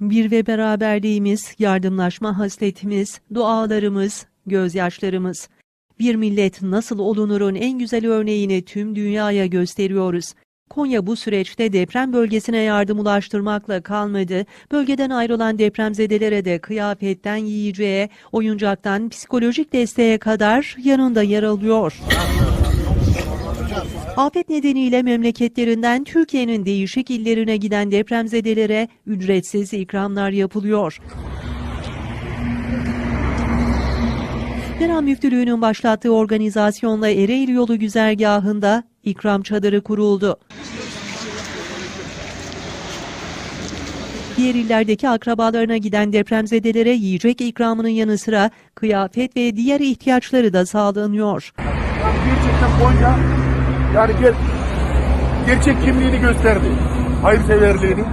Bir ve beraberliğimiz, yardımlaşma hasletimiz, dualarımız, gözyaşlarımız. Bir millet nasıl olunurun en güzel örneğini tüm dünyaya gösteriyoruz. Konya bu süreçte deprem bölgesine yardım ulaştırmakla kalmadı, bölgeden ayrılan depremzedelere de kıyafetten yiyeceğe, oyuncaktan psikolojik desteğe kadar yanında yer alıyor. Afet nedeniyle memleketlerinden Türkiye'nin değişik illerine giden depremzedelere ücretsiz ikramlar yapılıyor. İran Müftülüğü'nün başlattığı organizasyonla Ereğli yolu güzergahında ikram çadırı kuruldu. Diğer illerdeki akrabalarına giden depremzedelere yiyecek ikramının yanı sıra kıyafet ve diğer ihtiyaçları da sağlanıyor. Gerçekten Konya yani ger gerçek kimliğini gösterdi. Hayırseverliğini.